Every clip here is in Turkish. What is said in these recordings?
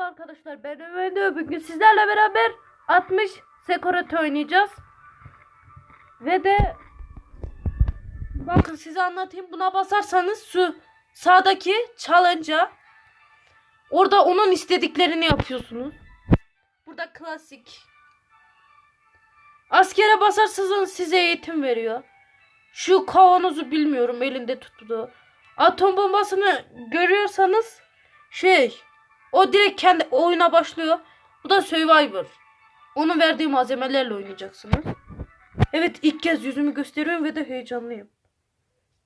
arkadaşlar ben Ömer Bugün sizlerle beraber 60 Sekoret oynayacağız. Ve de bakın size anlatayım. Buna basarsanız şu sağdaki challenge'a orada onun istediklerini yapıyorsunuz. Burada klasik. Askere basarsanız size eğitim veriyor. Şu kavanozu bilmiyorum elinde tuttu. Atom bombasını görüyorsanız şey o direkt kendi oyuna başlıyor. Bu da Survivor. Onun verdiği malzemelerle oynayacaksınız. Evet ilk kez yüzümü gösteriyorum ve de heyecanlıyım.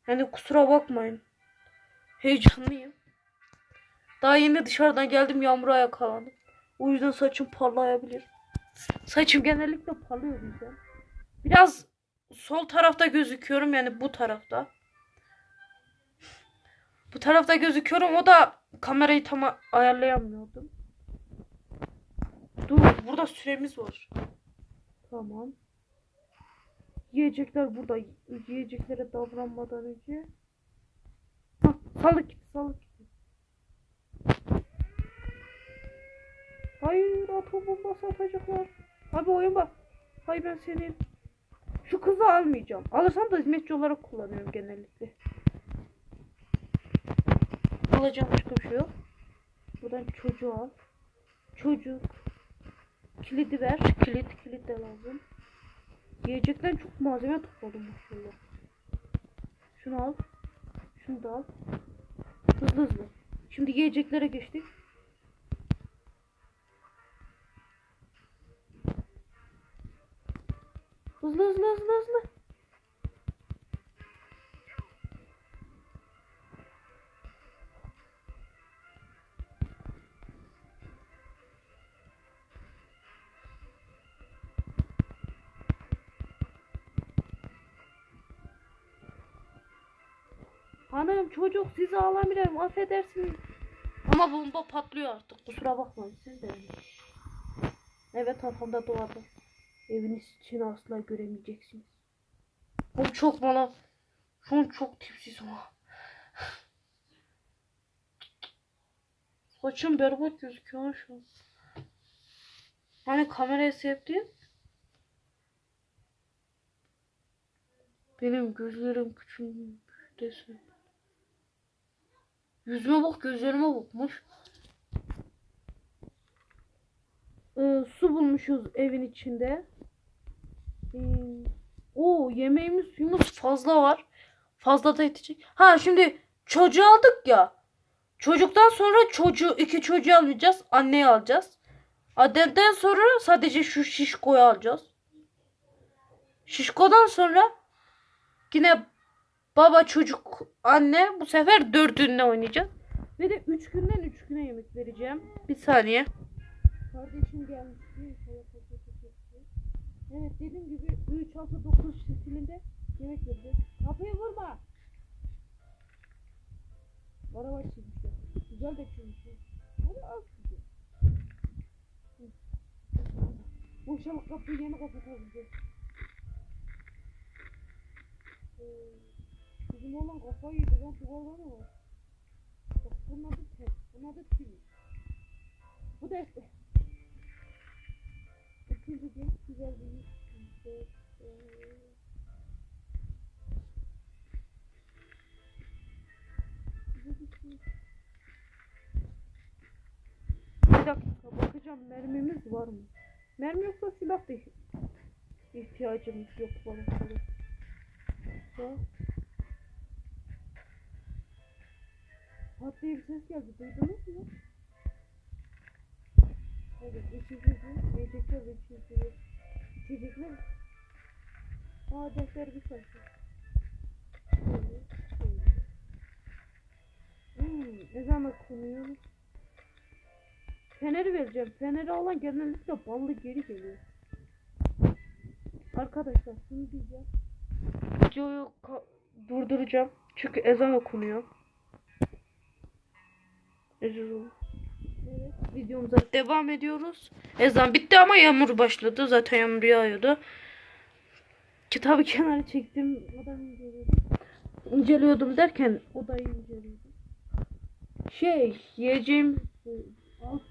Yani kusura bakmayın. Heyecanlıyım. Daha yeni dışarıdan geldim yağmura yakalandım. O yüzden saçım parlayabilir. Saçım genellikle parlıyor bizden. Biraz sol tarafta gözüküyorum yani bu tarafta. Bu tarafta gözüküyorum. O da kamerayı tam ayarlayamıyordum. Dur burada süremiz var. Tamam. Yiyecekler burada. Yiyeceklere davranmadan önce. Hah, salık gitti salık gitti. Hayır atom bombası atacaklar. Abi oyun bak. Hayır ben senin. Şu kızı almayacağım. Alırsam da hizmetçi olarak kullanıyorum genellikle. Alacağım başka bir şey yok. Buradan çocuğu al. Çocuk. Kilidi ver. Kilit. Kilit de lazım. Yiyecekten çok malzeme topladım maşallah. Şunu al. Şunu da al. Hızlı hızlı. Şimdi yiyeceklere geçtik. Hızlı hızlı hızlı hızlı. Hanım çocuk sizi alamıyorum affedersiniz. Ama bomba patlıyor artık kusura bakmayın siz de. Evet arkamda doğada. Eviniz için asla göremeyeceksiniz. Bu çok bana şu an çok tipsiz ama. Saçım berbat gözüküyor şu an. Hani kameraya sevdim. Benim gözlerim küçülmüş desin. Yüzüme bak gözlerime bakmış. Ee, su bulmuşuz evin içinde. Ee, o yemeğimiz suyumuz fazla var. Fazla da yetecek. Ha şimdi çocuğu aldık ya. Çocuktan sonra çocuğu iki çocuğu almayacağız. Anneyi alacağız. Anneden sonra sadece şu şişkoyu alacağız. Şişkodan sonra yine baba çocuk anne bu sefer dördünle oynayacağız. Ve de üç günden üç güne yemek vereceğim. Bir saniye. Kardeşim gelmişti. Evet dediğim gibi 3 6 9 stilinde yemek vereceğiz. Kapıyı vurma. Araba çizmişler. Güzel de çizmişler. Sizi. Hı. İnşallah kapıyı yeni kapatabileceğiz. Ee, bizim olan kafayı yedi lan duvarları var. Bak bunun adı ters. Bunun adı çivi. Bu da işte. İkinci gün güzel bir işte, bir dakika bakacağım mermimiz var mı? Mermi yoksa silah da ihtiyacımız yok bana. Bak. Pat diye bir ses geldi. Duydunuz mu? Evet, içecekler, yiyecekler ve içecekler. İçecekler. Aa, defter bir sayfa. Hmm, ezan okunuyor. Feneri vereceğim. Feneri alan genellikle ballı geri geliyor. Arkadaşlar şunu diyeceğim. Videoyu durduracağım. Çünkü ezan okunuyor. Evet, videomuza devam ediyoruz. Ezan bitti ama yağmur başladı. Zaten yağmur yağıyordu. Kitabı kenara çektim. Odayı inceliyordum. İnceliyordum derken odayı inceliyordum. Şey, yiyeceğim 6.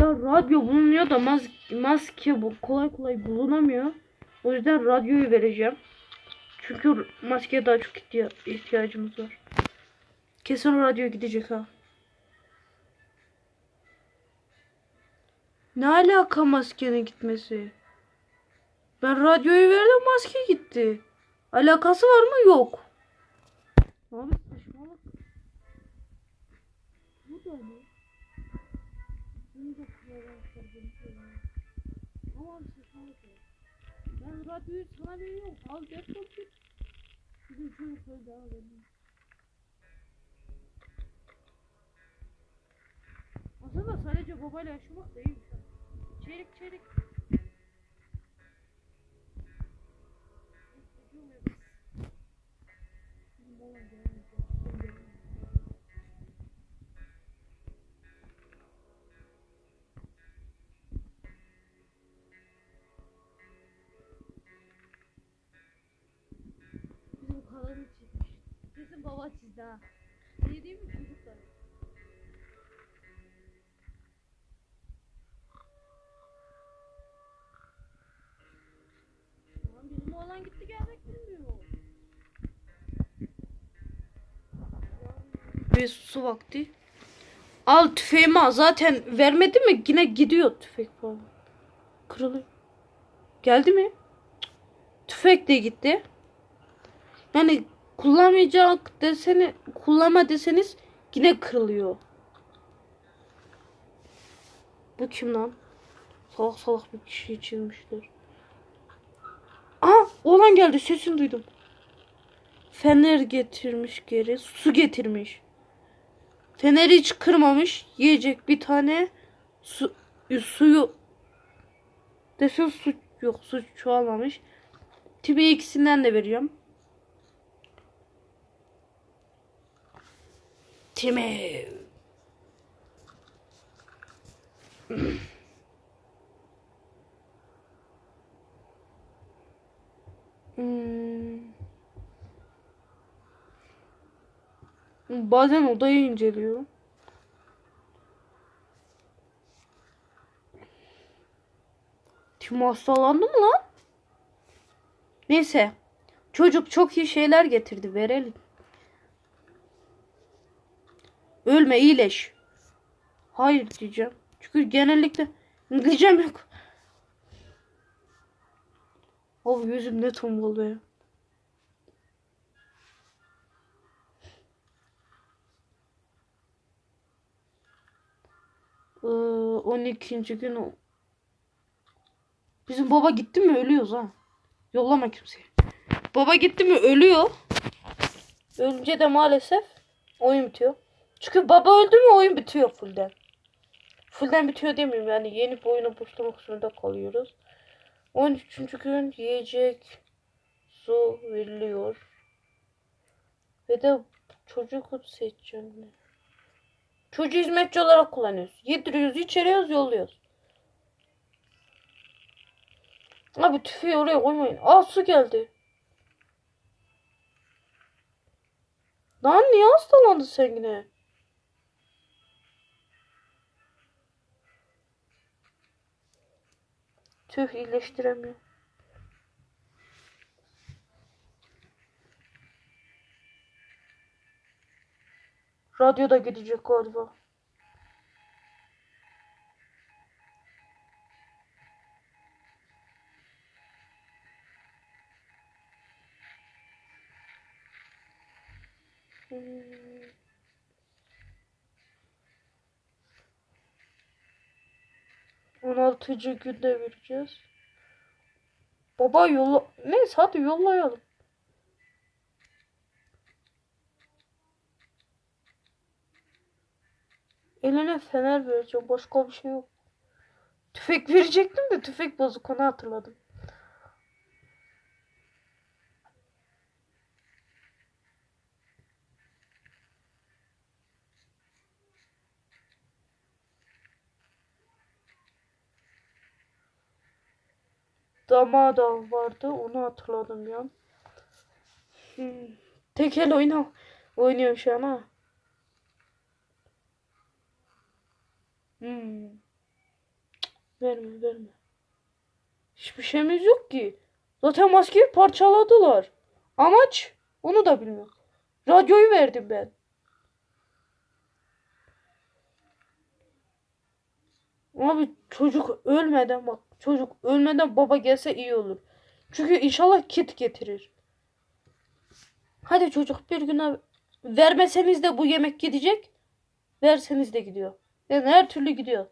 Ya radyo bulunuyor da mas- maske bu kolay kolay bulunamıyor. O yüzden radyoyu vereceğim. Çünkü maskeye daha çok ihtiya- ihtiyacımız var. Kesin radyo gidecek ha. Ne alaka maskenin gitmesi? Ben radyoyu verdim maske gitti. Alakası var mı? Yok. Abi saçmalık. Bu da ne? Bunu da kullanmışlar bunu söylüyor. Ama abi saçmalık ya. Ben radyoyu sana veriyorum. Al defol git. Bizim çocukları daha verin. Aslında sadece babayla yaşamak da iyi bir şey. Çeyrek çeyrek. Bizim Baba çizdi ha. Ne diyeyim mi çocuklar? Lan bizim oğlan gitti gelmek bilmiyor. Bir su vakti. Al tüfeğimi. Zaten vermedi mi yine gidiyor tüfek falan. Kırılıyor. Geldi mi? Tüfek de gitti. Yani kullanmayacak deseni kullanma deseniz yine kırılıyor. Bu kim lan? Salak salak bir kişi çizmişler. Aa oğlan geldi sesini duydum. Fener getirmiş geri. Su getirmiş. Feneri hiç kırmamış. Yiyecek bir tane su, suyu desin su yok su çoğalmamış. Tibi ikisinden de veriyorum. Timi. Hmm. Bazen odayı inceliyorum. Tim hastalandı mı lan? Neyse. Çocuk çok iyi şeyler getirdi. Verelim. Ölme iyileş. Hayır diyeceğim. Çünkü genellikle diyeceğim yok. Of yüzüm ne tombul be. Ee, 12. gün. Bizim baba gitti mi ölüyoruz ha. Yollama kimseyi. Baba gitti mi ölüyor. Ölünce de maalesef oyun bitiyor. Çünkü baba öldü mü oyun bitiyor fullden. Fullden bitiyor demeyeyim yani yeni bir oyuna başlamak zorunda kalıyoruz. 13. gün yiyecek su veriliyor. Ve de çocuk seçeceğim. Çocuğu hizmetçi olarak kullanıyoruz. Yediriyoruz, içeriyoruz, yolluyoruz. Abi tüfeği oraya koymayın. Aa su geldi. Lan niye hastalandın sen yine? Tüh iyileştiremiyor. Radyo da gidecek galiba. 6. günde vereceğiz. Baba yolla... Neyse hadi yollayalım. Eline fener vereceğim. Başka bir şey yok. Tüfek verecektim de tüfek bozuk onu hatırladım. Damağı da vardı. Onu hatırladım ya. Hmm. Tek el oyna oynuyorum şu an ha. Hmm. Verme verme. Hiçbir şeyimiz yok ki. Zaten maskeyi parçaladılar. Amaç onu da bilmiyorum. Radyoyu verdim ben. Abi çocuk ölmeden bak çocuk ölmeden baba gelse iyi olur. Çünkü inşallah kit getirir. Hadi çocuk bir güne vermeseniz de bu yemek gidecek. Verseniz de gidiyor. Yani her türlü gidiyor.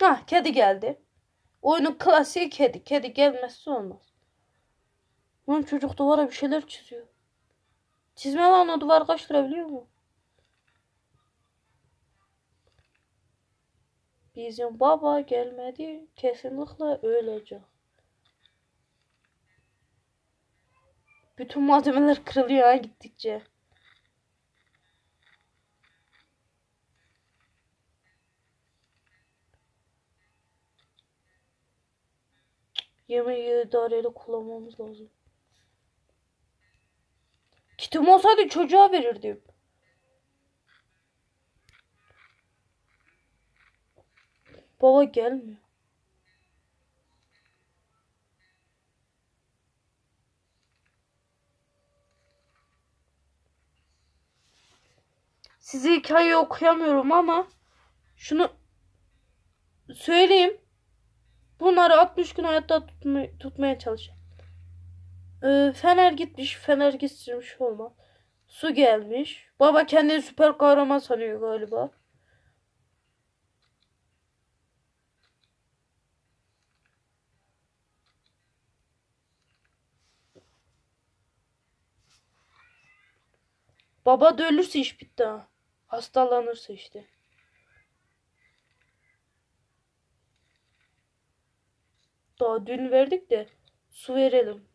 Hah kedi geldi. Oyunun klasiği kedi. Kedi gelmezse olmaz. Lan çocuk duvara bir şeyler çiziyor. Çizme lan o duvar kaç lira biliyor musun? Bizim baba gelmedi. Kesinlikle ölecek. Bütün malzemeler kırılıyor ha gittikçe. Yemeği idareyle kullanmamız lazım. Kitim olsaydı çocuğa verirdim. Baba gelmiyor. Size hikaye okuyamıyorum ama şunu söyleyeyim. Bunları 60 gün hayatta tutma- tutmaya çalışın. Ee, Fener gitmiş. Fener gitmiş olmaz. Su gelmiş. Baba kendini süper kahraman sanıyor galiba. Baba da ölürse iş bitti ha. Hastalanırsa işte. Daha dün verdik de su verelim.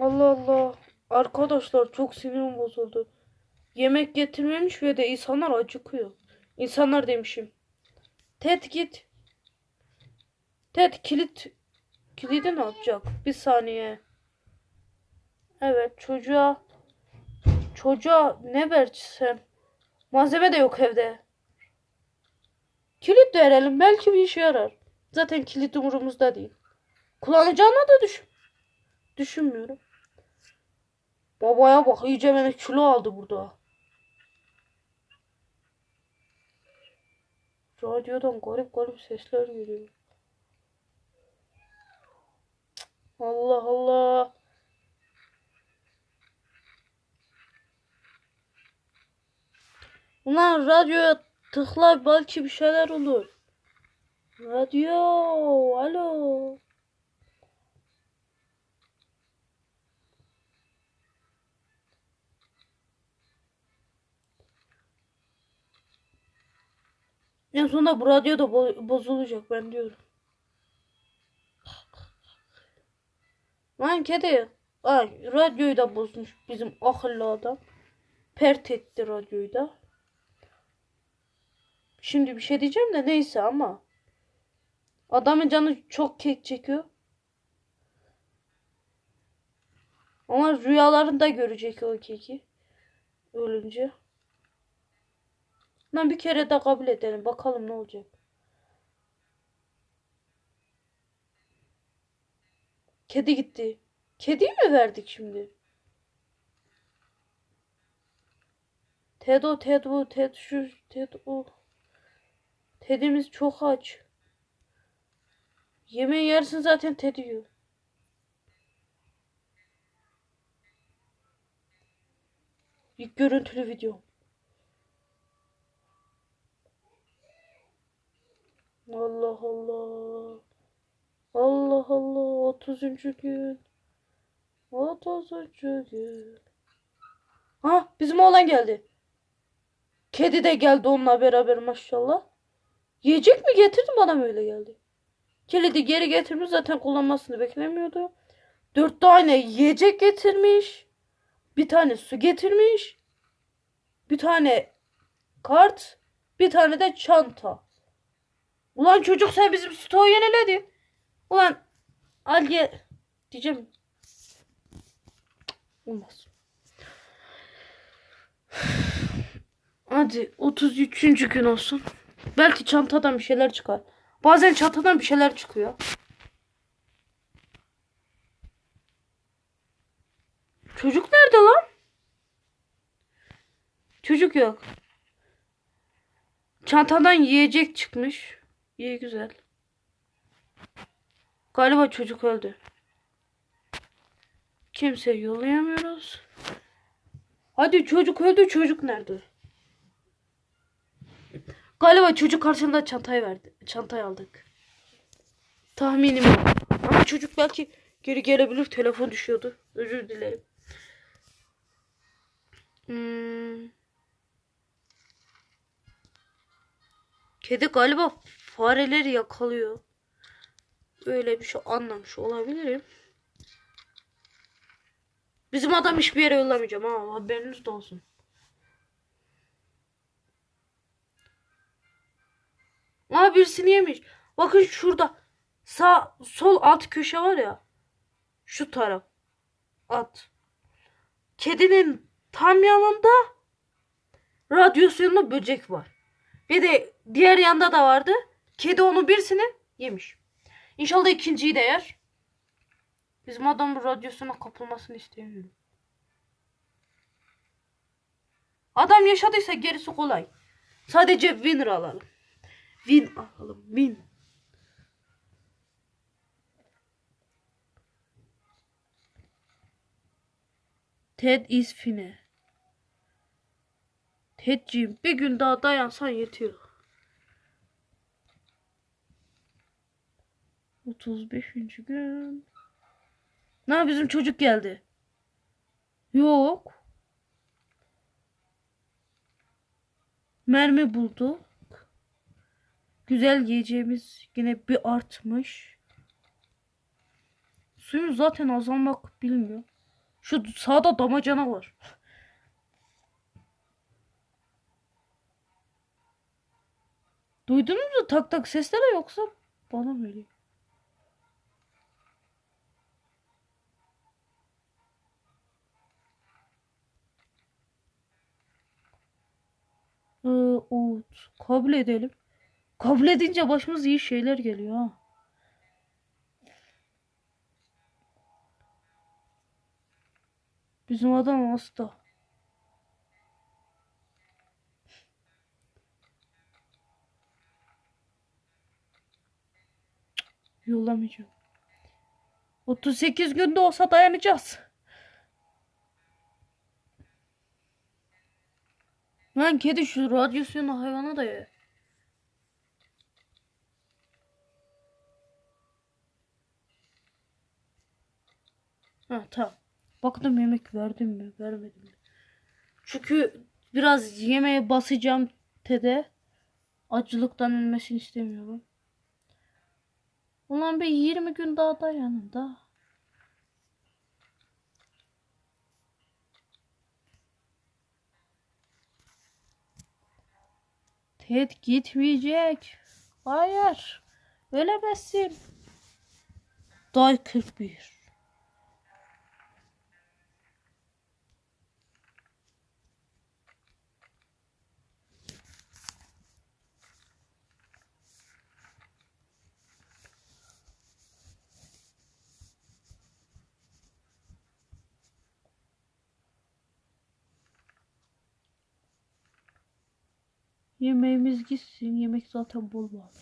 Allah Allah. Arkadaşlar çok sinirim bozuldu. Yemek getirmemiş ve de insanlar acıkıyor. İnsanlar demişim. Ted git. Ted kilit kilidi ne yapacak? Bir saniye. Evet çocuğa çocuğa ne versem? Malzeme de yok evde. Kilit verelim belki bir işe yarar. Zaten kilit umurumuzda değil. Kullanacağını da düşün. Düşünmüyorum. Babaya bak iyice beni kilo aldı burada. Radyodan garip garip sesler geliyor. Allah Allah. Ulan radyoya tıkla belki bir şeyler olur. Radyo, alo. En sonunda bu radyo da bo- bozulacak ben diyorum. Lan kedi. Ay radyoyu da bozmuş bizim akıllı adam. Pert etti radyoyu da. Şimdi bir şey diyeceğim de neyse ama. Adamın canı çok kek çekiyor. Ama rüyalarında görecek o keki. Ölünce. Lan bir kere de kabul edelim. Bakalım ne olacak. Kedi gitti. Kediyi mi verdik şimdi? Ted o, Ted bu, şu, Ted o. Ted'imiz çok aç. Yemeği yersin zaten Ted. İlk görüntülü video. Allah Allah. 30. gün. 30. gün. Ha bizim oğlan geldi. Kedi de geldi onunla beraber maşallah. Yiyecek mi getirdi bana mı öyle geldi? Kilidi geri getirmiş zaten kullanmasını beklemiyordu. Dört tane yiyecek getirmiş. Bir tane su getirmiş. Bir tane kart. Bir tane de çanta. Ulan çocuk sen bizim stoğu yeniledin. Ulan Aliye diyeceğim. Olmaz. Hadi 33. gün olsun. Belki çantadan bir şeyler çıkar. Bazen çantadan bir şeyler çıkıyor. Çocuk nerede lan? Çocuk yok. Çantadan yiyecek çıkmış. İyi güzel. Galiba çocuk öldü. Kimse yollayamıyoruz. Hadi çocuk öldü. Çocuk nerede? Galiba çocuk karşımda çantayı verdi. Çantayı aldık. Tahminim. Ama çocuk belki geri gelebilir. Telefon düşüyordu. Özür dilerim. Hmm. Kedi galiba fareleri yakalıyor. Öyle bir şey anlamış olabilirim. Bizim adam hiçbir yere yollamayacağım ha haberiniz de olsun. Aa birisini yemiş. Bakın şurada sağ sol alt köşe var ya. Şu taraf. At. Kedinin tam yanında radyasyonlu böcek var. Bir de diğer yanda da vardı. Kedi onu birisini yemiş. İnşallah ikinciyi de yer. Bizim adam bu radyasyona kapılmasını istemiyorum. Adam yaşadıysa gerisi kolay. Sadece winner alalım. Win alalım. Win. Ted is fine. Tedciğim bir gün daha dayansan yetiyor. 35. gün. Ne bizim çocuk geldi. Yok. Mermi bulduk. Güzel yiyeceğimiz yine bir artmış. Suyumuz zaten azalmak bilmiyor. Şu sağda damacana var. Duydunuz mu tak tak sesleri yoksa bana mı öyle? Ee, o kabul edelim. Kabul edince başımıza iyi şeyler geliyor. Bizim adam hasta. Yollamayacağım. 38 günde olsa dayanacağız. Lan kedi şu radyasyonu hayvana da ye. Ha tamam. Baktım yemek verdim mi vermedim mi. Çünkü biraz yemeğe basacağım Tede. Acılıktan ölmesini istemiyorum. Ulan bir 20 gün daha dayanın da. Ted gitmeyecek. Hayır. Ölemezsin. Day 41. Yemeğimiz gitsin. Yemek zaten bol var.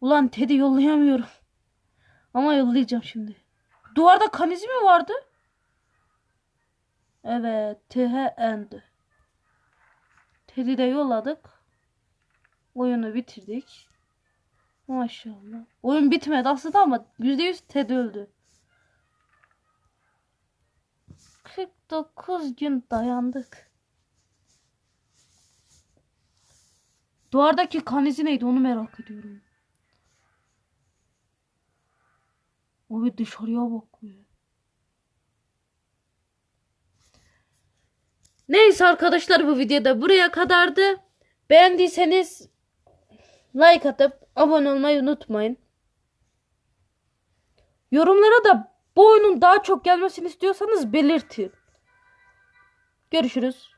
Ulan Ted'i yollayamıyorum. Ama yollayacağım şimdi. Duvarda kanizi mi vardı? Evet. TH end. Ted'i de yolladık. Oyunu bitirdik. Maşallah. Oyun bitmedi aslında ama %100 Ted öldü. 49 gün dayandık. Duvardaki kanizi neydi onu merak ediyorum. O bir dışarıya bakıyor. Neyse arkadaşlar bu videoda buraya kadardı. Beğendiyseniz like atıp abone olmayı unutmayın. Yorumlara da bu oyunun daha çok gelmesini istiyorsanız belirtin. Görüşürüz.